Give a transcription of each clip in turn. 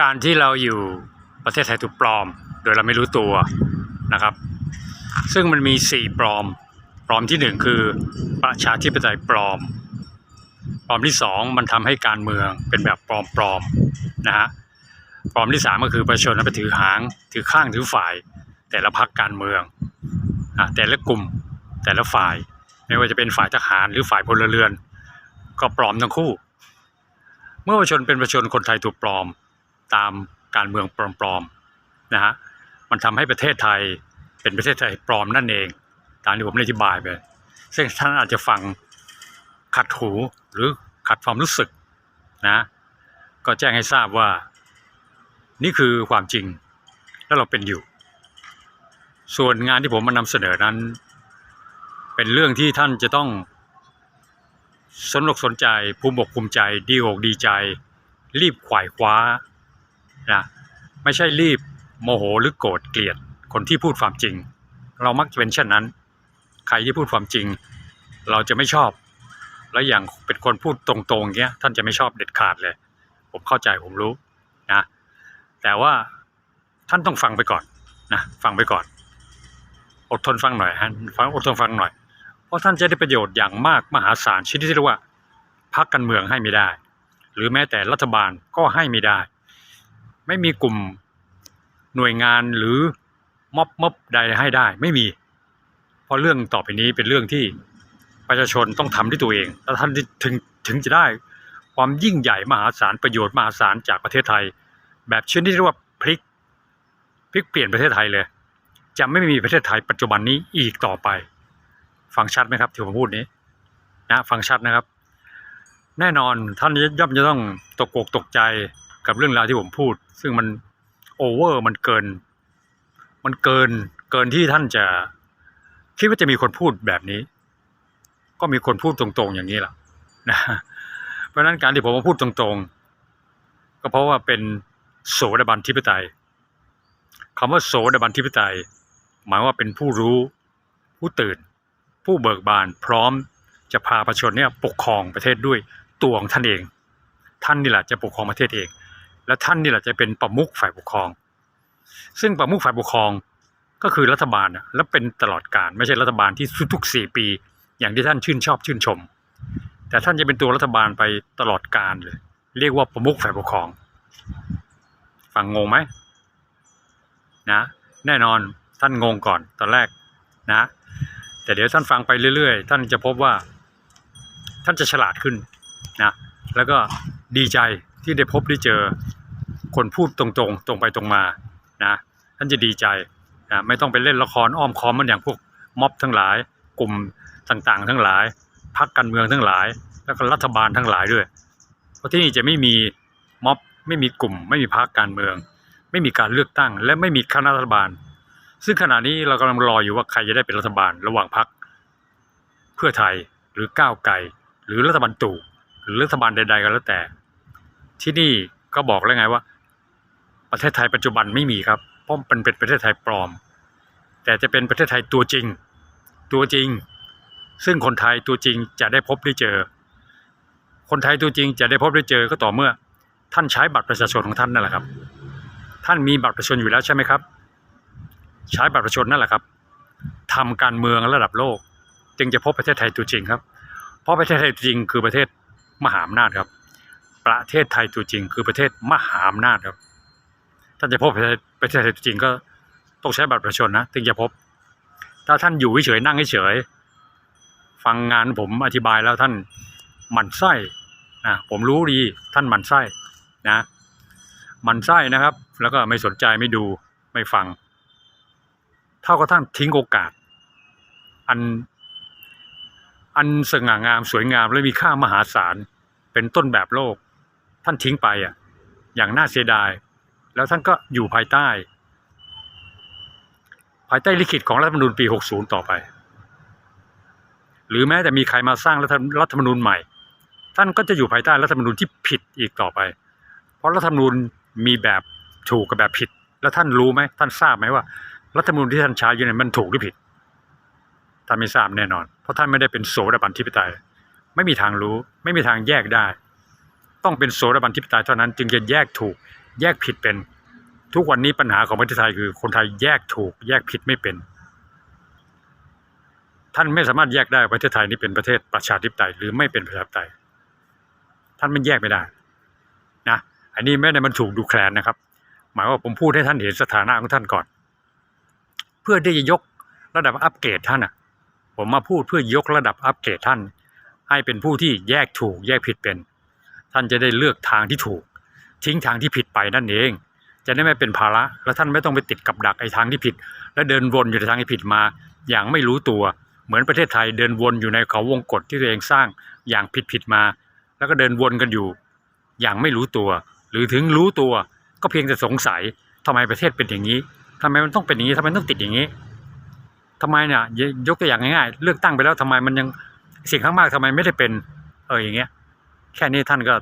การที่เราอยู่ประเทศไทยถูกปลอม โดยเราไม่รู้ตัวนะครับ ซึ่งมันมีสี่ปลอม ปลอมที่หนึ่งคือประชาธิปไตยปลอม ปลอมที่สองมันทำให้การเมืองเป็นแบบปลอมๆนะฮะปลอมที่สามก็คือประชาชนไปถือหาง ถือข้างถือฝ่าย แต่ละพรรคการเมืองอะแต่ละกลุ่มแต่ละฝ่าย ไม่ว่าจะเป็นฝ่ายทหารหรือฝ่ายพลเรือน ก็ปลอมทั้งคู่ เมื่อประชาชนเป็นประชาชนคนไทยถูกปลอม ตามการเมืองปลอมๆนะฮะมันทำให้ประเทศไทยเป็นประเทศไทยปลอมนั่นเองตามที่ผมอธิบายไปซึ่งท่านอาจจะฟังขัดหูหรือขัดความรู้สึกนะก็แจ้งให้ทราบว่า นี่คือความจริงและเราเป็นอยู่ ส่วนงานที่ผมมานำเสนอนั้น เป็นเรื่องที่ท่านจะต้องสนอกสนใจภูมิอกภูมิใจ ดีอกดีใจ รีบขวายคว้า นะไม่ใช่รีบโมโหหรือโกรธเกลียดคนที่พูดความจริง เรามักจะเป็นเช่นนั้น ใครที่พูดความจริง เราจะไม่ชอบ แล้วอย่างเป็นคนพูดตรงๆเงี้ยท่านจะไม่ชอบเด็ดขาดเลย ผมเข้าใจผมรู้นะแต่ว่าท่านต้องฟังไปก่อนนะฟังไปก่อน อดทนฟังหน่อยฮะฟังอดทนฟังหน่อย เพราะท่านจะได้ประโยชน์อย่างมากมหาศาลชนิดที่เรียกว่าพรรคการเมืองให้ไม่ได้ หรือแม้แต่รัฐบาลก็ให้ไม่ได้ ไม่มีกลุ่มหน่วยงานหรือม็อบม็อบใดให้ได้ไม่มี เพราะเรื่องต่อไปนี้เป็นเรื่องที่ประชาชนต้องทำด้วยตัวเอง แล้วท่านถึงถึงจะได้ความยิ่งใหญ่มหาศาลประโยชน์มหาศาลจากประเทศไทย แบบเช่นที่เรียกว่าพลิกพลิกเปลี่ยนประเทศไทยเลย จะไม่มีประเทศไทยปัจจุบันนี้อีกต่อไป ฟังชัดไหมครับที่ผมพูดนี้นะฟังชัดนะครับ แน่นอนท่านย่อมจะต้องตกอกตกใจ กับเรื่องราวที่ผมพูด ซึ่งมันโอเวอร์มันเกิน มันเกินเกินที่ท่านจะคิดว่าจะมีคนพูดแบบนี้ ก็มีคนพูดตรงๆอย่างนี้แหละนะเพราะนั้นการที่ผมมาพูดตรงๆ ก็เพราะว่าเป็นโสดาบันทิปไตยคำว่าโสดาบันทิปไตย หมายว่าเป็นผู้รู้ ผู้ตื่น ผู้เบิกบานพร้อมจะพาประชาชนเนี่ยปกครองประเทศด้วยตัวของท่านเอง ท่านนี่แหละจะปกครองประเทศเอง และท่านนี่แหละจะเป็นประมุขฝ่ายปกครอง ซึ่งประมุขฝ่ายปกครองก็คือรัฐบาลนะและเป็นตลอดการไม่ใช่รัฐบาลที่ทุกๆสี่ปี อย่างที่ท่านชื่นชอบชื่นชม แต่ท่านจะเป็นตัวรัฐบาลไปตลอดการเลย เรียกว่าประมุขฝ่ายปกครองฟังงงไหมนะแน่นอนท่านงงก่อนตอนแรกนะ แต่เดี๋ยวท่านฟังไปเรื่อย ๆ ท่านจะพบว่า ท่านจะฉลาดขึ้นนะแล้วก็ดีใจที่ได้พบได้เจอ คนพูดตรงๆ ตรงไปตรงมานะท่านจะดีใจนะไม่ต้องไปเล่นละครอ้อมค้อมมันอย่างพวกม็อบทั้งหลาย กลุ่มต่างๆ ทั้งหลายพรรคการเมืองทั้งหลาย แล้วก็รัฐบาลทั้งหลายด้วย เพราะที่นี่จะไม่มีม็อบไม่มีกลุ่ม ไม่มีพรรคการเมือง ไม่มีการเลือกตั้ง และไม่มีคณะรัฐบาล ซึ่งขณะนี้เรากำลังรออยู่ว่าใครจะได้เป็นรัฐบาล ระหว่างพรรคเพื่อไทยหรือก้าวไกลหรือรัฐบาลตู่หรือรัฐบาลใด ๆ ก็แล้วแต่ ที่นี่ก็บอกแล้วไงว่า ประเทศไทยปัจจุบันไม่มีครับ เพราะมันเป็นประเทศไทยปลอม แต่จะเป็นประเทศไทยตัวจริง ตัวจริง ซึ่งคนไทยตัวจริงจะได้พบได้เจอ คนไทยตัวจริงจะได้พบได้เจอก็ต่อเมื่อ ท่านใช้บัตรประชาชนของท่านนั่นแหละครับ ท่านมีบัตรประชาชนอยู่แล้วใช่ไหมครับ ใช้บัตรประชาชนนั่นแหละครับทำการเมืองระดับโลก จึงจะพบประเทศไทยตัวจริงครับ เพราะประเทศไทยตัวจริงคือประเทศมหาอำนาจครับ ประเทศไทยตัวจริงคือประเทศมหาอำนาจครับ ท่านจะพบประเทศประเทศไทยตัวจริงก็ต้องใช้บัตรประชาชนนะ ถึงจะพบ ถ้าท่านอยู่เฉยนั่งเฉย ฟังงานผมอธิบายแล้วท่านหมั่นไส้นะผมรู้ดีท่านหมั่นไส้นะหมั่นไส้นะครับ แล้วก็ไม่สนใจไม่ดูไม่ฟัง เท่ากับท่านทิ้งโอกาส อันอันสง่างามสวยงามและมีค่ามหาศาลเป็นต้นแบบโลก ท่านทิ้งไปอะอย่างน่าเสียดาย แล้วท่านก็อยู่ภายใต้ ภายใต้ลิขิตของรัฐธรรมนูญปี 60 ต่อไป หรือแม้แต่มีใครมาสร้างรัฐรัฐธรรมนูญใหม่ ท่านก็จะอยู่ภายใต้รัฐธรรมนูญที่ผิดอีกต่อไป เพราะรัฐธรรมนูญมีแบบถูกกับแบบผิด แล้วท่านรู้ไหมท่านทราบไหมว่า รัฐธรรมนูญที่ท่านใช้อยู่เนี่ยมันถูกหรือผิดท่านไม่ทราบแน่นอน เพราะท่านไม่ได้เป็นโสดาบันทิปไตย ไม่มีทางรู้ ไม่มีทางแยกได้ ต้องเป็นโสดาบันทิปไตยเท่านั้นจึงจะแยกถูก แยกผิดเป็น ทุกวันนี้ปัญหาของประเทศไทยคือ คนไทยแยกถูก แยกผิดไม่เป็น ท่านไม่สามารถแยกได้ประเทศไทยนี้เป็นประเทศประชาธิปไตยหรือไม่เป็นประชาธิปไตย ท่านไม่แยกไม่ได้นะอันนี้ไม่ได้มันถูกดูแคลนนะครับ หมายว่าผมพูดให้ท่านเห็นสถานะของท่านก่อน เพื่อที่จะยกระดับอัปเกรดท่านอะ ผมมาพูดเพื่อยกระดับอัปเกรดท่าน ให้เป็นผู้ที่แยกถูกแยกผิดเป็น ท่านจะได้เลือกทางที่ถูก ทิ้งทางที่ผิดไปนั่นเอง จะได้ไม่เป็นภาระแล้วท่านไม่ต้องไปติดกับดักไอ้ทางที่ผิด แล้วเดินวนอยู่ในทางที่ผิดมา อย่างไม่รู้ตัว เหมือนประเทศไทยเดินวนอยู่ในเขาวงกฏที่ตัวเองสร้างอย่างผิดผิดมา แล้วก็เดินวนกันอยู่ อย่างไม่รู้ตัว หรือถึงรู้ตัวก็เพียงแต่สงสัยทำไมประเทศเป็นอย่างนี้ทำไมมันต้องเป็นอย่างนี้ทำไมต้องติดอย่างนี้ทำไมเนี่ยยกตัวอย่างง่ายๆเลือกตั้งไปแล้วทำไมมันยังเสียงข้างมากทำไมไม่ได้เป็น เอออย่างเงี้ย แค่นี้ท่านก็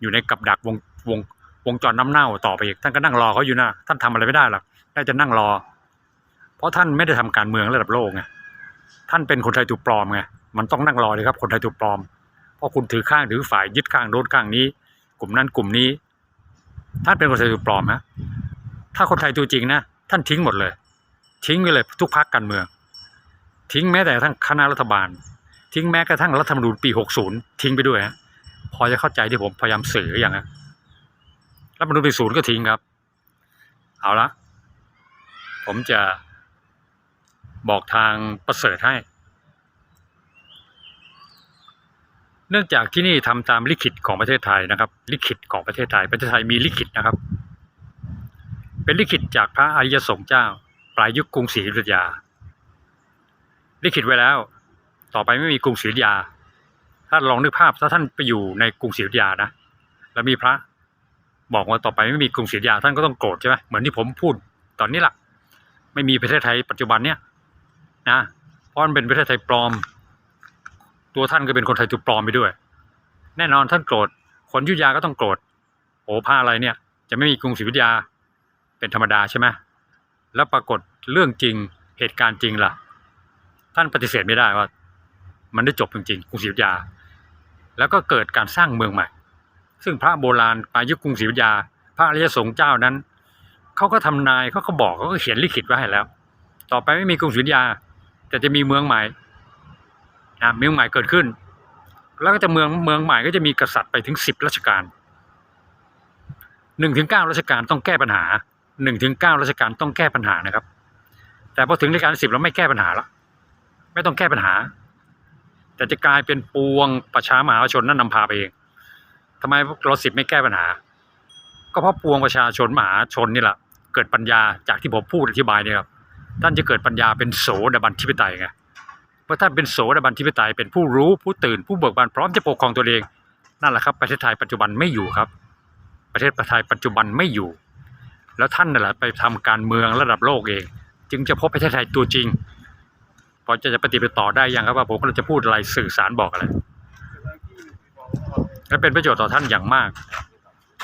อยู่ในกับดักวงวง วงจรน้ำเน่าต่อไปอีกท่านก็นั่งรอเขาอยู่นะท่านทำอะไรไม่ได้หรอกได้จะนั่งรอ เพราะท่านไม่ได้ทำการเมืองระดับโลกไงท่านเป็นคนไทยถูกปลอมไงมันต้องนั่งรอเลยครับ คนไทยถูกปลอม เพราะคุณถือข้างถือฝ่ายยึดข้างโดนข้างนี้ กลุ่มนั้นกลุ่มนี้ ท่านเป็นคนไทยถูกปลอมฮะถ้าคนไทยตัวจริงนะท่านทิ้งหมดเลย ทิ้งไปเลยทุกพักการเมือง ทิ้งแม้แต่ทั้งคณะรัฐบาล ทิ้งแม้กระทั่งรัฐธรรมนูญปี 60 ทิ้งไปด้วยฮะพอจะเข้าใจที่ผมพยายามสื่ออยังฮะ รัฐธรรมนูญปี0ก็ทิ้งครับ เอาละผมจะบอกทางประเสริฐให้ เนื่องจากที่นี่ทำตามลิขิตของประเทศไทยนะครับ ลิขิตของประเทศไทย ประเทศไทยมีลิขิตนะครับ เป็นลิขิตจากพระอริยสงฆ์เจ้า ปลายยุคกรุงศรีอยุธยา ลิขิตไว้แล้ว ต่อไปไม่มีกรุงศรีอยุธยา ถ้าลองนึกภาพถ้าท่านไปอยู่ในกรุงศรีอยุธยานะ แล้วมีพระ บอกว่าต่อไปไม่มีกรุงศรีอยุธยาท่านก็ต้องโกรธใช่ไหมเหมือนที่ผมพูดตอนนี้แหละไม่มีประเทศไทยปัจจุบันเนี้ยนะเพราะมันเป็นประเทศไทยปลอม ตัวท่านก็เป็นคนไทยถูกปลอมไปด้วย แน่นอนท่านโกรธคนยุธยาก็ต้องโกรธโอ้ผ้าอะไรเนี่ย จะไม่มีกรุงศรีอยุธยาเป็นธรรมดาใช่ไหมแล้วปรากฏเรื่องจริงเหตุการณ์จริงล่ะ ท่านปฏิเสธไม่ได้ว่า มันได้จบจริงๆกรุงศรีอยุธยา แล้วก็เกิดการสร้างเมืองใหม่ ซึ่งพระโบราณปลายยุคกรุงศรีอยุธยา พระอริยสงฆ์เจ้านั้นเขาก็ทำนายเขาก็บอกเขาก็เขียนลิขิตไว้ให้แล้ว ต่อไปไม่มีกรุงศรีอยุธยา แต่จะมีเมืองใหม่นะเมืองใหม่เกิดขึ้น แล้วก็จะเมืองเมืองใหม่ก็จะมีกษัตริย์ไปถึงสิบราชการหนึ่งถึงเก้าราชการต้องแก้ปัญหาหนึ่งถึงเก้าราชการต้องแก้ปัญหานะครับ แต่พอถึงรัชกาลสิบเราไม่แก้ปัญหาแล้วไม่ต้องแก้ปัญหา แต่จะกลายเป็นปวงประชามหาชนนั่นนำพาไปเอง ทำไมรสิบไม่แก้ปัญหา ก็เพราะปวงประชาชนมหาชนนี่แหละเกิดปัญญาจากที่ผมพูดอธิบายเนี่ยครับท่านจะเกิดปัญญาเป็นโสดาบันทิปไตยไงเมื่อท่านเป็นโสดาบันทิปไตยเป็นผู้รู้ผู้ตื่นผู้เบิกบานพร้อมจะปกครองตัวเองนั่นแหละครับประเทศไทยปัจจุบันไม่อยู่ครับ ประเทศไทยปัจจุบันไม่อยู่ แล้วท่านนั่นแหละไปทำการเมืองระดับโลกเอง จึงจะพบประเทศไทยตัวจริงพอจะจะปฏิบัติต่อได้ยังครับว่าผมกำลังจะพูดอะไรสื่อสารบอกอะไร และเป็นประโยชน์ต่อท่านอย่างมาก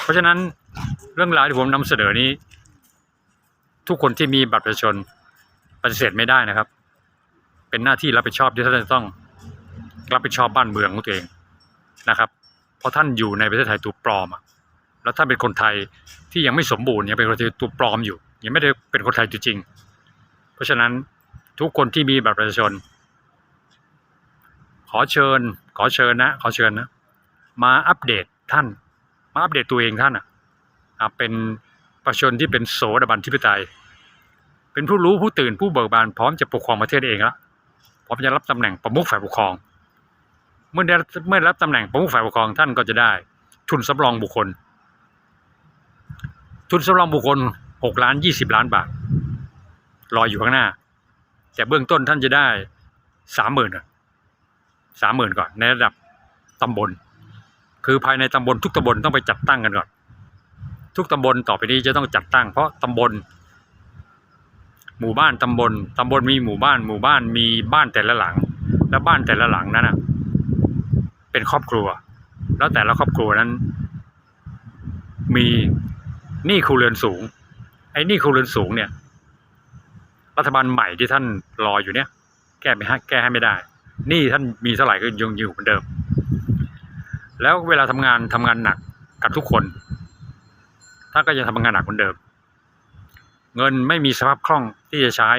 เพราะฉะนั้นเรื่องราวที่ผมนำเสนอนี้ ทุกคนที่มีบัตรประชาชนปฏิเสธไม่ได้นะครับ เป็นหน้าที่รับผิดชอบที่ท่านจะต้องรับผิดชอบบ้านเมืองของตัวเองนะครับ เพราะท่านอยู่ในประเทศไทยตัวปลอมแล้วท่านเป็นคนไทยที่ยังไม่สมบูรณ์ยังเป็นคนไทยตัวปลอมอยู่ ยังไม่ได้เป็นคนไทยตัวจริง เพราะฉะนั้นทุกคนที่มีบัตรประชาชน ขอเชิญ ขอเชิญนะ ขอเชิญนะ มาอัปเดตท่าน มาอัปเดตตัวเองท่านอะเป็นประชาชนที่เป็นโสดาบันทิปไตย เป็นผู้รู้ผู้ตื่นผู้เบิกบานพร้อมจะปกครองประเทศเองแล้วพร้อมจะรับตำแหน่งประมุขฝ่ายปกครอง เมื่อได้เมื่อรับตำแหน่งประมุขฝ่ายปกครองท่านก็จะได้ ทุนสำรองบุคคล ทุนสำรองบุคคลหกล้านยี่สิบล้านบาทรออยู่ข้างหน้า แต่เบื้องต้นท่านจะได้สามหมื่นสามหมื่นก่อนในระดับตำบล คือภายในตำบลทุกตำบลต้องไปจัดตั้งกันก่อน ทุกตำบลต่อไปนี้จะต้องจัดตั้ง เพราะตำบล หมู่บ้านตำบลตำบลมีหมู่บ้าน หมู่บ้านมีบ้านแต่ละหลัง แล้วบ้านแต่ละหลังนั้นนะเป็นครอบครัว แล้วแต่ละครอบครัวนั้น มีหนี้ครัวเรือนสูง ไอ้หนี้ครัวเรือนสูงเนี่ย รัฐบาลใหม่ที่ท่านรออยู่เนี่ย แก้ไม่ให้แก้ให้ไม่ได้หนี้ท่านมีเท่าไหร่ก็ยังอยู่เหมือนเดิม แล้วเวลาทำงานทำงานหนักกันทุกคนท่านก็ยังทำงานหนักเหมือนเดิม เงินไม่มีสภาพคล่องที่จะใช้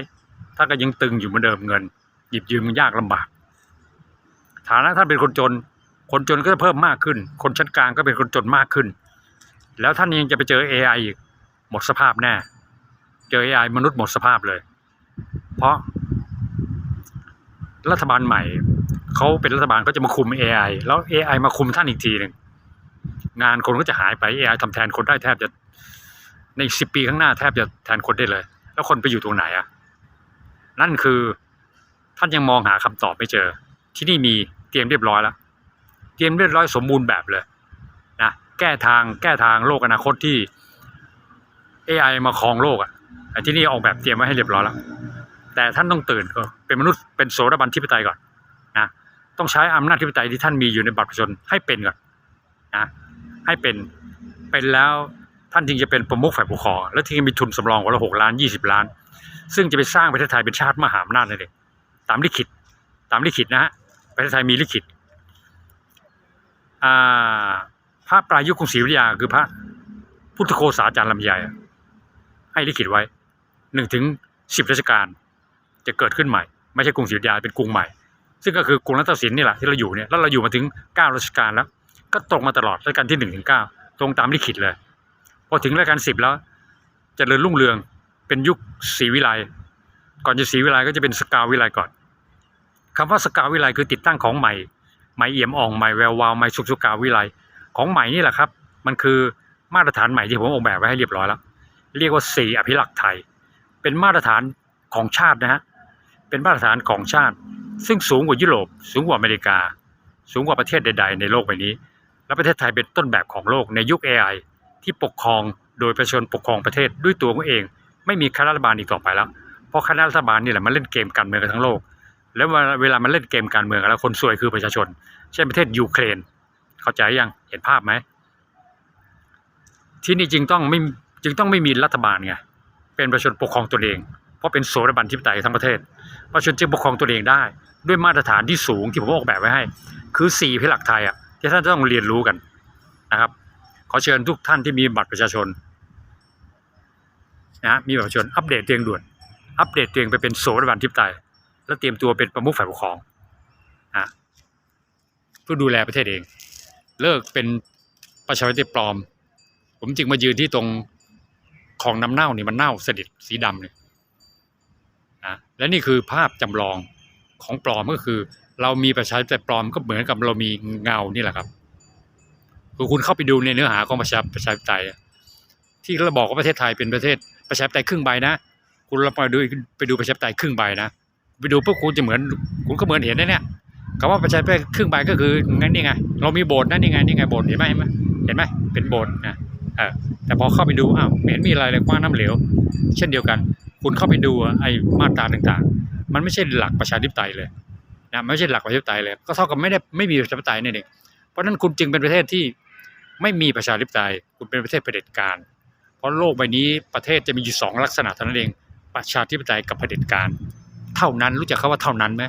ท่านก็ยังตึงอยู่เหมือนเดิมเงิน หยิบยืมมันยากลำบากฐานะท่านเป็นคนจน คนจนก็จะเพิ่มมากขึ้น คนชั้นกลางก็เป็นคนจนมากขึ้น แล้วท่านยังจะไปเจอ AI อีกหมดสภาพแน่ เจอ AI มนุษย์หมดสภาพเลย เพราะรัฐบาลใหม่ เขาเป็นรัฐบาลก็จะมาคุม AI แล้ว AI มาคุมท่านอีกทีหนึ่งงานคนก็จะหายไป AI ทำแทนคนได้แทบจะในสิบปีข้างหน้าแทบจะแทนคนได้เลย แล้วคนไปอยู่ตรงไหนอะนั่นคือท่านยังมองหาคำตอบไม่เจอ ที่นี่มีเตรียมเรียบร้อยแล้ว เตรียมเรียบร้อยสมบูรณ์แบบเลยนะแก้ทางแก้ทางโลกอนาคตที่ AI มาครองโลกอะที่นี่ออกแบบเตรียมไว้ให้เรียบร้อยแล้ว แต่ท่านต้องตื่นก็เป็นมนุษย์เป็นโสดาบันทิปไตยก่อนนะ ต้องใช้อำนาจทิปไตยที่ท่านมีอยู่ในบัตรประชาชนให้เป็นก่อนนะให้เป็นเป็นแล้วท่านจึงจะเป็นประมุขฝ่ายปกครองแล้วที่มีทุนสำรองวันละหกล้านยี่สิบล้าน ซึ่งจะไปสร้างประเทศไทยเป็นชาติมหาอำนาจเองตามลิขิตตามลิขิตนะฮะประเทศไทยมีลิขิตพระปลายุคกรุงศรีอยุธยาคือพระพุทธโฆษาจารย์ลำไยอะให้ลิขิตไว้หนึ่งถึงสิบราชการจะเกิดขึ้นใหม่ ไม่ใช่กรุงศรีอยุธยาเป็นกรุงใหม่ ซึ่งก็คือกรุงรัตนสินนี่แหละที่เราอยู่เนี่ยแล้วเราอยู่มาถึงเก้ารัชกาลแล้ว ก็ตรงมาตลอดรัชกาลที่หนึ่งถึงเก้าตรงตามลิขิตเลย พอถึงรัชกาลสิบแล้วจเจริญรุ่งเรืองเป็นยุคศรีวิไลก่อนจะศรีวิไลก็จะเป็นสกาวิไลก่อนคำว่าสกาวิไลคือติดตั้งของใหม่ใหม่เอี่ยมอ่องใหม่แวววาวใหม่สุกสุกาวิไลของใหม่นี่แหละครับ มันคือมาตรฐานใหม่ที่ผมออกแบบไว้ให้เรียบร้อยแล้ว เรียกว่าสีอภิรักษ์ไทย เป็นมาตรฐานของชาตินะฮะเป็นมาตรฐานของชาติ ซึ่งสูงกว่ายุโรป สูงกว่าอเมริกา สูงกว่าประเทศใด ๆ ในโลกใบนี้ และประเทศไทยเป็นต้นแบบของโลกในยุค AI ที่ปกครองโดยประชาชนปกครองประเทศด้วยตัวของเอง ไม่มีคณะรัฐบาลอีกต่อไปแล้ว เพราะคณะรัฐบาลนี่แหละมันเล่นเกมการเมืองกันทั้งโลก แล้วเวลามันเล่นเกมการเมืองแล้วคนซวยคือประชาชน เช่นประเทศยูเครน เข้าใจยังเห็นภาพไหมที่นี่จึงต้องไม่จึงต้องไม่มีรัฐบาลไงเป็นประชาชนปกครองตนเอง เพราะเป็นโสดบันทิปไตยทั้งประเทศ ประชาชนจึงปกครองตนเองได้ ด้วยมาตรฐานที่สูงที่ผมออกแบบไว้ให้ คือสี่พิหลักไทยอะที่ท่านต้องเรียนรู้กันนะครับ ขอเชิญทุกท่านที่มีบัตรประชาชนนะมีบัตรประชาชนอัปเดตเตียงด่วน อัปเดตเตียงไปเป็นโสดาบันทิปไตยแล้วเตรียมตัวเป็นประมุขฝ่ายปกครองนะเพื่อดูแลประเทศเอง เลิกเป็นประชาธิปไตยปลอม ผมจึงมายืนที่ตรงของน้ำเน่านี่มันเน่าสนิทสีดำเนี่ย นะและนี่คือภาพจำลองของปลอมก็คือ เรามีประชาธิปไตยปลอมก็เหมือนกับเรามีเงานี่แหละครับคือคุณเข้าไปดูในเนื้อหาของประชาประชาธิปไตยที่เราบอกว่าประเทศไทยเป็นประเทศประชาธิปไตยครึ่งใบนะ คุณเราไปดูไปดูประชาธิปไตยครึ่งใบนะไปดูพวกคุณจะเหมือนคุณก็เหมือนเห็นนะเนี่ยคำว่าประชาธิปไตยครึ่งใบก็คืองั้นนี่ไงเรามีโบสถ์นะนี่ไงนี่ไงโบสถ์เห็นไหมเห็นไหมเห็นไหมเป็นโบสถ์นะเออแต่พอเข้าไปดูอ้าวเห็นมีอะไรเลยกว้างน้ำเหลว เช่นเดียวกัน คุณเข้าไปดูไอ้มาตราต่างๆ มันไม่ใช่หลักประชาธิปไตยเลยนะไม่ใช่หลักประชาธิปไตยเลย ก็เท่ากับไม่ได้ไม่มีประชาธิปไตยนี่เองเพราะนั้นคุณจึงเป็นประเทศที่ไม่มีประชาธิปไตย คุณเป็นประเทศเผด็จการ เพราะโลกใบนี้ประเทศจะมีอยู่สองลักษณะเท่านั้นเอง ประชาธิปไตยกับเผด็จการ เท่านั้นรู้จักคำว่าเท่านั้นไหม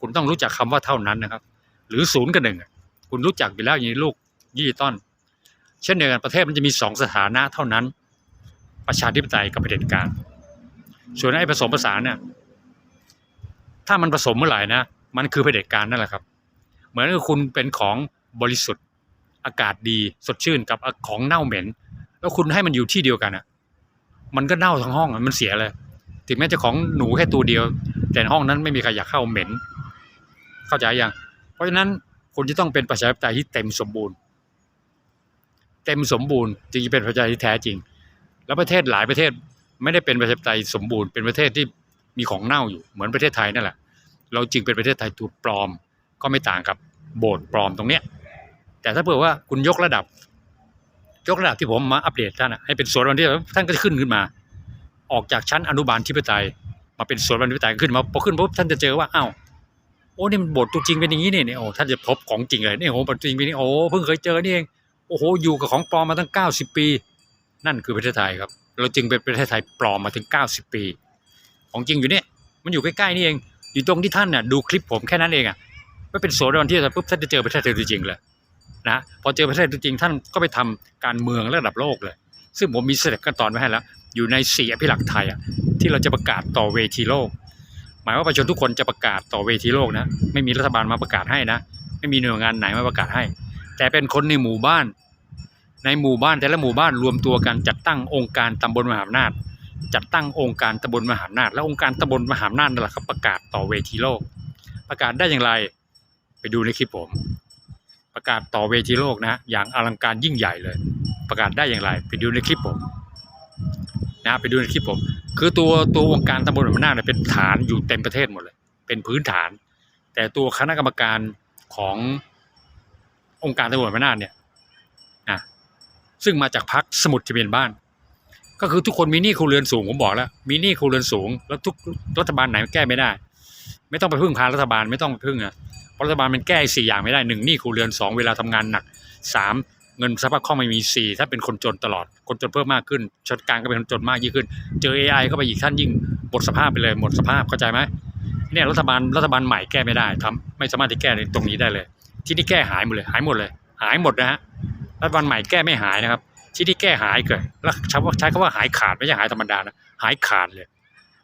คุณต้องรู้จักคำว่าเท่านั้นนะครับ หรือศูนย์กับหนึ่งคุณรู้จักอยู่แล้วอย่างนี้ลูกยี่ต้น เช่นเดียวกันประเทศมันจะมีสองสถานะเท่านั้น ประชาธิปไตยกับเผด็จการ ส่วนไอ้ผสมผสานเนี่ยถ้ามันผสมเมื่อไหร่นะมันคือเผด็จการนั่นแหละครับ เหมือนกับคุณเป็นของบริสุทธิ์อากาศดีสดชื่นกับของเน่าเหม็น แล้วคุณให้มันอยู่ที่เดียวกันอะ มันก็เน่าทั้งห้องอะมันเสียเลย ถึงแม้จะของหนูแค่ตัวเดียว แต่ห้องนั้นไม่มีใครอยากเข้าเหม็น เข้าใจยังเพราะฉะนั้นคุณจะต้องเป็นประชาธิปไตยที่เต็มสมบูรณ์ เต็มสมบูรณ์จึงจะเป็นประชาธิปไตยที่แท้จริง แล้วประเทศหลายประเทศ ไม่ได้เป็นประชาธิปไตยสมบูรณ์เป็นประเทศที่มีของเน่าอยู่เหมือนประเทศไทยนั่นแหละ เราจึงเป็นประเทศไทยถูกปลอมก็ไม่ต่างกับโบสถ์ปลอมตรงเนี้ยแต่ถ้าเผื่อว่าคุณยกระดับ ยกระดับที่ผมมาอัปเดตท่านอะให้เป็นส่วนวันที่ท่านก็จะขึ้นขึ้นมา ออกจากชั้นอนุบาลทิปไตยมาเป็นส่วนวันทิปไตยขึ้นมาพอขึ้นปุ๊บท่านจะเจอว่าอ้าวโอ้นี่มันโบสถ์ตัวจริงเป็นอย่างนี้เนี่ยเนี่ยโอ้ท่านจะพบของจริงเลยนี่โอ้โหโบสถ์จริงเป็นนี้โอ้เพิ่งเคยเจอนี่เองโอ้โหอยู่กับของปลอมมาตั้งเก้าสิบปี นั่นคือประเทศไทยครับ เราจึงเป็นประเทศไทยปลอมมาถึงเก้าสิบปี ของจริงอยู่เนี่ยมันอยู่ใกล้ๆนี่เอง อยู่ตรงที่ท่านน่ะดูคลิปผมแค่นั้นเองอะไม่เป็นโสดาบันที่จะปุ๊บท่านจะเจอประเทศไทยจริงเลยนะพอเจอประเทศไทยจริงท่านก็ไปทำการเมืองระดับโลกเลย ซึ่งผมมีสเต็ปขั้นตอนไว้ให้แล้ว อยู่ในสี่อภิลักษ์ไทยอะที่เราจะประกาศต่อเวทีโลก หมายว่าประชาชนทุกคนจะประกาศต่อเวทีโลกนะ ไม่มีรัฐบาลมาประกาศให้นะ ไม่มีหน่วยงานไหนมาประกาศให้ แต่เป็นคนในหมู่บ้าน ในหมู่บ้านแต่ละหมู่บ้านรวมตัวกันจัดตั้งองค์การตำบลมหาอำนาจ จัดตั้งองค์การตำบลมหาอำนาจ และองค์การตำบลมหาอำนาจนั่นแหละครับประกาศต่อเวทีโลก ประกาศได้อย่างไรไปดูในคลิปผม ประกาศต่อเวทีโลกนะ อย่างอลังการยิ่งใหญ่เลย ประกาศได้อย่างไร ไปดูในคลิปผมนะไปดูในคลิปผม คือตัวตัวองค์การตำบลมหาอำนาจเนี่ยเป็นฐานอยู่เต็มประเทศหมดเลย เป็นพื้นฐาน แต่ตัวคณะกรรมการขององค์การตำรวจแห่งชาติเนี่ย ซึ่งมาจากพรรคสมุทรทะเบียนบ้าน ก็คือทุกคนมีหนี้ครัวเรือนสูงผมบอกแล้ว มีหนี้ครัวเรือนสูง แล้วทุกรัฐบาลไหนแก้ไม่ได้ ไม่ต้องไปพึ่งพารัฐบาลไม่ต้องพึ่งอะเพราะรัฐบาลมันแก้สี่อย่างไม่ได้หนึ่งหนี้ครัวเรือนสองเวลาทำงานหนักสามเงินสภาพคล่องไม่มีสี่ถ้าเป็นคนจนตลอด คนจนเพิ่มมากขึ้นชนกลางก็เป็นคนจนมากยิ่งขึ้น เจอ AI เข้าไปอีกท่านยิ่งหมดสภาพไปเลยหมดสภาพเข้าใจไหมเนี่ยรัฐบาลรัฐบาลใหม่แก้ไม่ได้ทำไม่สามารถจะแก้ในตรงนี้ได้เลย ที่นี่แก้หายหมดเลย หายหมดเลย หายหมดนะฮะ รัฐบาลใหม่แก้ไม่หายนะครับ ที่นี่แก้หายเกิดแล้วใช้ว่าใช้คำว่าหายขาดไม่ใช่หายธรรมดานะหายขาดเลย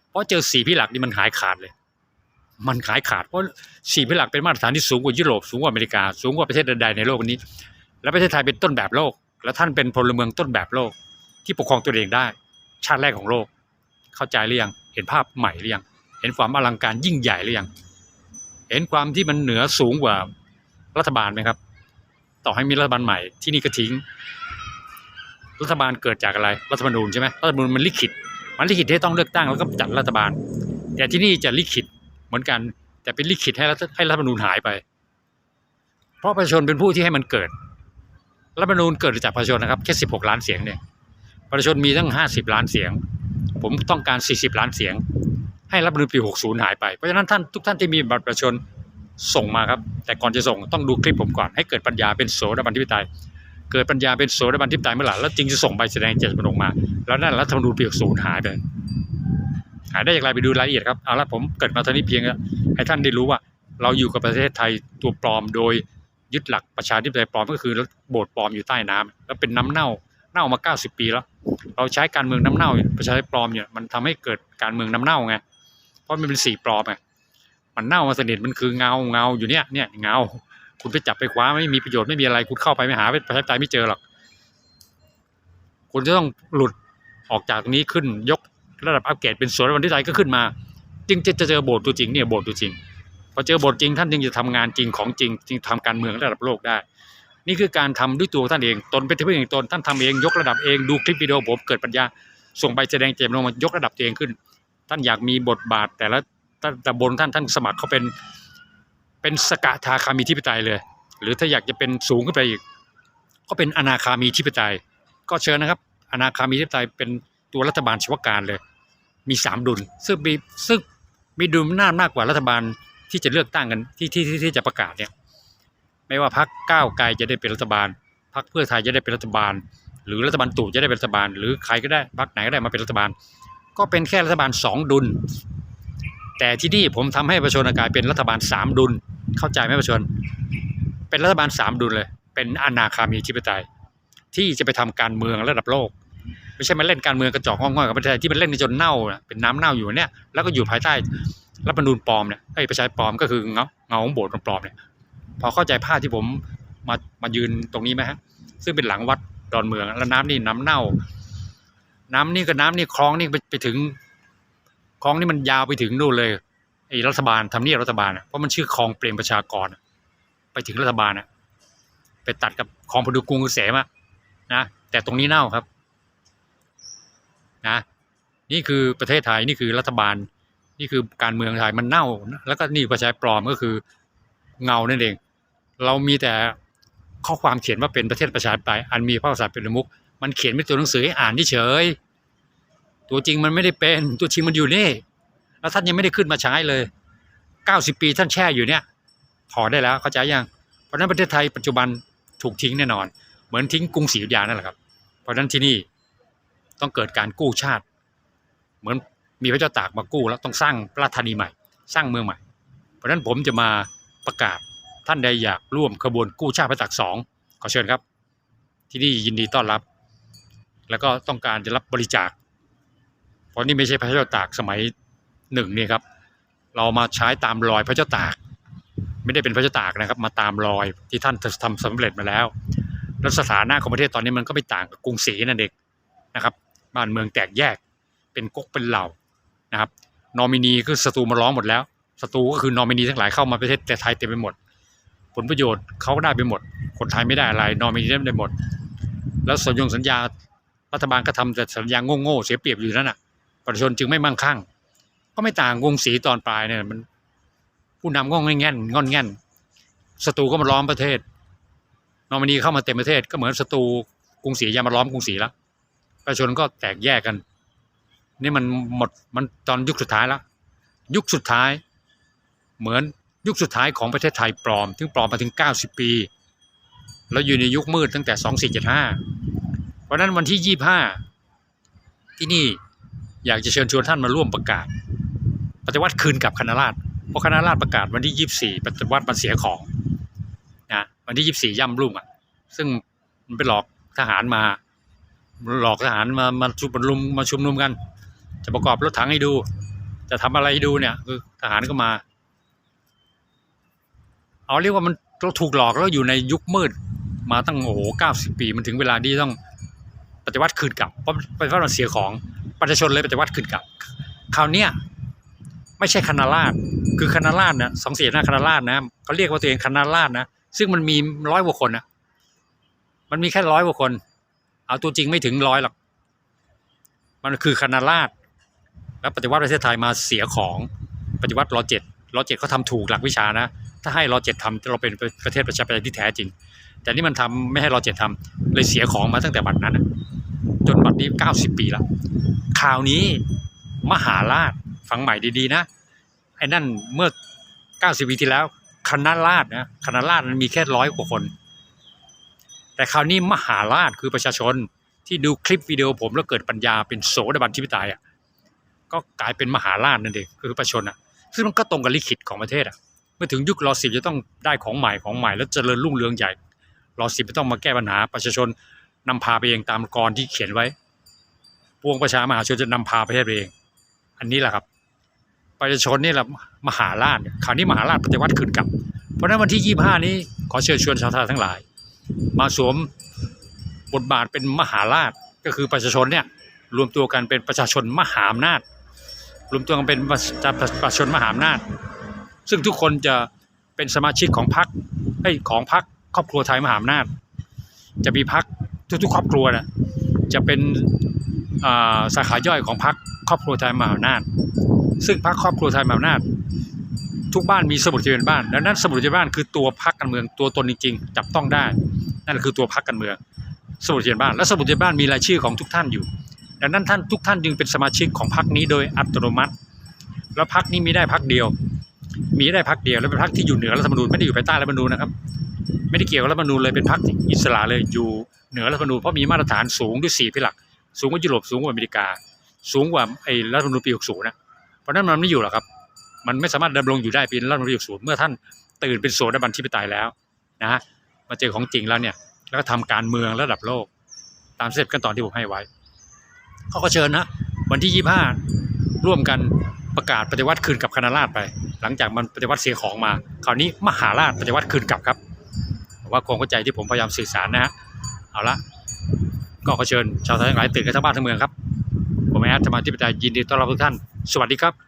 เพราะเจอสีพี่หลักนี่มันหายขาดเลย มันหายขาดเพราะสีพี่หลักเป็นมาตรฐานที่สูงกว่ายุโรปสูงกว่าอเมริกาสูงกว่าประเทศใดๆในโลกนี้ และประเทศไทยเป็นต้นแบบโลก และท่านเป็นพลเมืองต้นแบบโลก ที่ปกครองตัวเองได้ ชาติแรกของโลก เข้าใจหรือยังเห็นภาพใหม่หรือยังเห็นความอลังการยิ่งใหญ่หรือยังเห็นความที่มันเหนือสูงกว่ารัฐบาลไหมครับ ต่อให้มีรัฐบาลใหม่ที่นี่ก็ทิ้ง รัฐบาลเกิดจากอะไร รัฐธรรมนูญใช่ไหมรัฐธรรมนูญมันลิขิต มันลิขิตให้ต้องเลือกตั้งแล้วก็จัดรัฐบาล แต่ที่นี่จะลิขิตเหมือนกัน แต่เป็นลิขิตให้รัฐให้รัฐธรรมนูญหายไป เพราะประชาชนเป็นผู้ที่ให้มันเกิด รัฐธรรมนูญเกิดจากประชาชนนะครับแค่16ล้านเสียงเนี่ย ประชาชนมีตั้ง50ล้านเสียง ผมต้องการ40ล้านเสียง ให้รัฐธรรมนูญปี60หายไป เพราะฉะนั้นท่านทุกท่านที่มีบัตรประชาชน ส่งมาครับ แต่ก่อนจะส่งต้องดูคลิปผมก่อนให้เกิดปัญญาเป็นโสดาบันทิปไตยเกิดปัญญาเป็นโสดาบันทิปไตยเมื่อไหร่แล้วจึงจะส่งใบแสดงเจตจำนงมา แล้วนั่นรัฐธรรมนูญปี60หายไปหายได้อย่างไรไปดูรายละเอียดครับเอาละผมเกิดมาเท่านี้เพียงให้ท่านได้รู้ว่า เราอยู่กับประเทศไทยตัวปลอมโดยยึดหลักประชาธิปไตยปลอมก็คือโบสถ์ปลอมอยู่ใต้น้ำแล้วเป็นน้ำเน่าเน่ามา 90 ปีแล้ว เราใช้การเมืองน้ำเน่าประชาธิปไตยปลอมเนี่ยมันทำให้เกิดการเมืองน้ำเน่าไงเพราะมันเป็นสีปลอมไง มันเน่ามาสนิทมันคือเงาเงาอยู่เนี่ยเนี่ยเงา คุณไปจับไปคว้าไม่มีประโยชน์ไม่มีอะไรคุณเข้าไปไม่หาประชาธิปไตยไม่เจอหรอกคุณจะต้องหลุดออกจากตรงนี้ขึ้นยกระดับอัปเกรดเป็นสวนวันที่ใจก็ขึ้นมา จึงจะจะเจอโบสถ์ตัวจริงเนี่ยโบสถ์ตัวจริงพอเจอบทจริงท่านจึงจะทำงานจริงของจริงจึงทำการเมืองระดับโลกได้ นี่คือการทำด้วยตัวท่านเองตนเป็นที่พึ่งแห่งตนท่านทำเองยกระดับเองดูคลิปวิดีโอผมเกิดปัญญาส่งใบแสดงเจตจำนงมายกระดับตัวเองขึ้น ท่านอยากมีบทบาทแต่ละ แต่บนท่านท่านสมัครเขาเป็นเป็นสกทาคามีทิปไตยเลย หรือถ้าอยากจะเป็นสูงขึ้นไปอีก ก็เป็นอนาคามีทิปไตย ก็เชิญนะครับ อนาคามีทิปไตยเป็นตัวรัฐบาลเฉพาะการเลย มีสามดุล ซึ่งมีซึ่งมีดุลอำนามากกว่ารัฐบาลที่จะเลือกตั้งกันที่ที่ที่ที่จะประกาศเนี่ยไม่ว่าพรรคก้าวไกลจะได้เป็นรัฐบาลพรรคเพื่อไทยจะได้เป็นรัฐบาล หรือรัฐบาลตู่จะได้เป็นรัฐบาล หรือใครก็ได้พรรคไหนก็ได้มาเป็นรัฐบาล ก็เป็นแค่รัฐบาลสองดุล แต่ที่นี่ผมทำให้ประชาชนกลายเป็นรัฐบาลสามดุล เข้าใจไหมประชาชน เป็นรัฐบาลสามดุลเลย เป็นอนาคามีธิปไตย ที่จะไปทำการเมืองระดับโลก ไม่ใช่มาเล่นการเมืองกระจอกห้องๆกับประเทศที่มันเล่นในจนเน่าเป็นน้ำเน่าอยู่เนี่ยแล้วก็อยู่ภายใต้รัฐธรรมนูญปลอมเนี่ยไอ้ประชาปลอมก็คือเงาเงาของโบสถ์ปลอมเนี่ยพอเข้าใจภาพที่ผมมามายืนตรงนี้ไหมฮะซึ่งเป็นหลังวัดดอนเมือง แล้วน้ำนี่น้ำเน่า น้ำนี่ก็น้ำนี่คลองนี่ไปไปถึง ลองนี่มันยาวไปถึงนู่นเลยไอ้รัฐบาลทำเนียบรัฐบาลอะเพราะมันชื่อคลองเปรมประชากร ไปถึงรัฐบาลอะไปตัดกับคลองพดุงกรุงเกษมะนะแต่ตรงนี้เน่าครับนะนี่คือประเทศไทยนี่คือรัฐบาล นี่คือการเมืองไทยมันเน่า แล้วก็นี่ประชาปลอมก็คือเงานั่นเอง เรามีแต่ข้อความเขียนว่าเป็นประเทศประชาธิปไตยอันมีพระกษัตริย์เป็นประมุขมันเขียนเป็นตัวหนังสือให้อ่านเฉย ตัวจริงมันไม่ได้เป็น ตัวจริงมันอยู่นี่ แล้วท่านยังไม่ได้ขึ้นมาใช้เลยเก้าสิบปีท่านแช่อยู่เนี่ย ถอดได้แล้วเข้าใจยัง เพราะนั้นประเทศไทยปัจจุบันถูกทิ้งแน่นอน เหมือนทิ้งกรุงศรีอยุธยานั่นแหละครับ เพราะนั้นที่นี่ต้องเกิดการกู้ชาติ เหมือนมีพระเจ้าตากมากู้แล้วต้องสร้างราชธานีใหม่ สร้างเมืองใหม่ เพราะนั้นผมจะมาประกาศท่านใดอยากร่วมขบวนกู้ชาติพระจักสองขอเชิญครับ ที่นี่ยินดีต้อนรับ แล้วก็ต้องการจะรับบริจาค ราะนี่ไม่ใช่พระเจ้าตากสมัยหนึ่งนี่ครับ เรามาใช้ตามรอยพระเจ้าตาก ไม่ได้เป็นพระเจ้าตากนะครับ มาตามรอยที่ท่านทำสำเร็จมาแล้ว แล้วสถานะของประเทศตอนนี้มันก็ไม่ต่างกับกรุงศรีนั่นเองนะครับ บ้านเมืองแตกแยกเป็นก๊กเป็นเหล่านะครับ นอมินีคือศัตรูมาร้องหมดแล้วศัตรูก็คือนอมินีทั้งหลายเข้ามาประเทศแต่ไทยเต็มไปหมด ผลประโยชน์เขาก็ได้ไปหมด คนไทยไม่ได้อะไร นอมินีได้หมด แล้วสัญญงสัญญารัฐบาลก็ทำแต่สัญญาโง่ๆเสียเปรียบอยู่นั่นน่ะ ประชาชนจึงไม่มั่งคั่ง ก็ไม่ต่างกรุงศรีตอนปลายเนี่ยมันผู้นำก็งอนแง่นงอนแง่นศัตรูก็มาล้อมประเทศ นอมินีเข้ามาเต็มประเทศก็เหมือนศัตรูกรุงศรียามาล้อมกรุงศรีแล้วประชาชนก็แตกแยกกัน นี่มันหมดมันตอนยุคสุดท้ายแล้วยุคสุดท้าย เหมือนยุคสุดท้ายของประเทศไทยปลอมถึงปลอมมาถึง 90 ปี แล้วอยู่ในยุคมืดตั้งแต่ 2475เพราะฉะนั้นวันที่ 25 ที่นี่ อยากจะเชิญชวนท่านมาร่วมประกาศ ปฏิวัติคืนกับคณะราษฎรเพราะคณะราษฎรประกาศวันที่ 24 ปฏิวัติมันเสียของนะวันที่ 24 ย่ำรุ่งอะ ซึ่งมันไปหลอกทหารมา หลอกทหารมามาชุมนุมมาชุมนุมกัน จะประกอบรถถังให้ดู จะทำอะไรให้ดูเนี่ยคือทหารก็มาเอาเรียกว่ามันเราถูกหลอกแล้วอยู่ในยุคมืดมาตั้งโอ้โหเก้าสิบปี มันถึงเวลาที่ต้องปฏิวัติคืนกลับเพราะปฏิวัติมันเสียของ ประชาชนเลยปฏิวัติคืนกับคราวเนี้ยไม่ใช่คณะราษฎรคือคณะราษฎรนะสองเสียหน้าคณะราษฎรนะเขาเรียกว่าตัวเองคณะราษฎรนะซึ่งมันมีร้อยกว่าคนนะมันมีแค่ร้อยกว่าคน เอาตัวจริงไม่ถึงร้อยหรอกมันคือคณะราษฎรแล้วปฏิวัติประเทศไทยมาเสียของปฏิวัติรอเจ็ดรอเจ็ดเขาทำถูกหลักวิชานะ ถ้าให้รอเจ็ดทำเราเป็นประเทศประชาธิปไตยที่แท้จริง แต่นี่มันทำไม่ให้รอเจ็ดทำเลยเสียของมาตั้งแต่บัดนั้นนะ จนบัดนี้เก้าสิบปีแล้วข่าวนี้มหาราชฟังใหม่ดีๆนะไอ้นั่นเมื่อเก้าสิบปีที่แล้วคณะราษฎรนะคณะราษฎรมันมีแค่ร้อยกว่าคน แต่คราวนี้มหาราชคือประชาชนที่ดูคลิปวิดีโอผมแล้วเกิดปัญญาเป็นโสดาบันทิพิตายอะก็กลายเป็นมหาราชนั่นเองคือประชาชนอะซึ่งมันก็ตรงกับลิขิตของประเทศอะเมื่อถึงยุครอสิบจะต้องได้ของใหม่ของใหม่แล้วเจริญรุ่งเรืองใหญ่รอสิบจะต้องมาแก้ปัญหาประชาชน นำพาไปเองตามกรที่เขียนไว้ ปวงประชามหาชนจะนำพาประเทศไปเอง อันนี้แหละครับ ประชาชนนี่แหละมหาราชคราวนี้มหาราชปฏิวัติขึ้นกลับ เพราะนั้นวันที่ยี่ห้านี้ขอเชิญชวนชาวไทยทั้งหลาย มาสวมบทบาทเป็นมหาราชก็คือประชาชนเนี่ยรวมตัวกันเป็นประชาชนมหาอำนาจ รวมตัวกันเป็นประชาประชาชนมหาอำนาจ ซึ่งทุกคนจะเป็นสมาชิกของพรรคของพรรคครอบครัวไทยมหาอำนาจ จะมีพรรค ทุกๆ ครอบครัวนะจะเป็นสาขาย่อยของพรรคครอบครัวไทยมหาอำนาจซึ่งพรรคครอบครัวไทยมหาอำนาจทุกบ้านมีสมุดทะเบียนบ้านดังนั้นสมุดทะเบียนบ้านคือตัวพรรคการเมืองตัวตนจริงๆจับต้องได้ นั่นคือตัวพรรคการเมือง สมุดทะเบียนบ้านและสมุดทะเบียนบ้านมีรายชื่อของทุกท่านอยู่ ดังนั้นท่านทุกท่านจึงเป็นสมาชิกของพรรคนี้โดยอัตโนมัติ แล้วพรรคนี้มีได้พรรคเดียว มีได้พรรคเดียวแล้วเป็นพรรคที่อยู่เหนือรัฐธรรมนูญไม่ได้อยู่ภายใต้รัฐธรรมนูญนะครับไม่ได้เกี่ยวกับรัฐธรรมนูญเลยเป็นพรรคอิสระเลยอยู่ เหนือรัฐธรรมนูญเพราะมีมาตรฐานสูงด้วยสี่พิหลัก สูงกว่ายุโรปสูงกว่าอเมริกา สูงกว่าไอ้รัฐธรรมนูญปี 60 นะ เพราะนั้นมันไม่อยู่หรอกครับ มันไม่สามารถดำรงอยู่ได้เป็นรัฐธรรมนูญปี 60 เมื่อท่านตื่นเป็นโสดาบันที่ไปตายแล้วนะฮะมาเจอของจริงแล้วเนี่ยแล้วก็ทำการเมืองระดับโลก ตามสเต็ปขั้นตอนที่ผมให้ไว้เขาก็เชิญนะวันที่ 25 ร่วมกันประกาศปฏิวัติคืนกับคณะราษฎรไป หลังจากมันปฏิวัติเสียของมา คราวนี้มหาราชปฏิวัติคืนกลับครับว่าคงเข้าใจที่ผมพยายามสื่อสารนะฮะ เอาละก็ขอเชิญชาวไทยทั้งหลายตื่นกันทั้งบ้านทั้งเมืองครับ ผมแอดธรรมาธิปไตยยินดีต้อนรับทุกท่าน สวัสดีครับ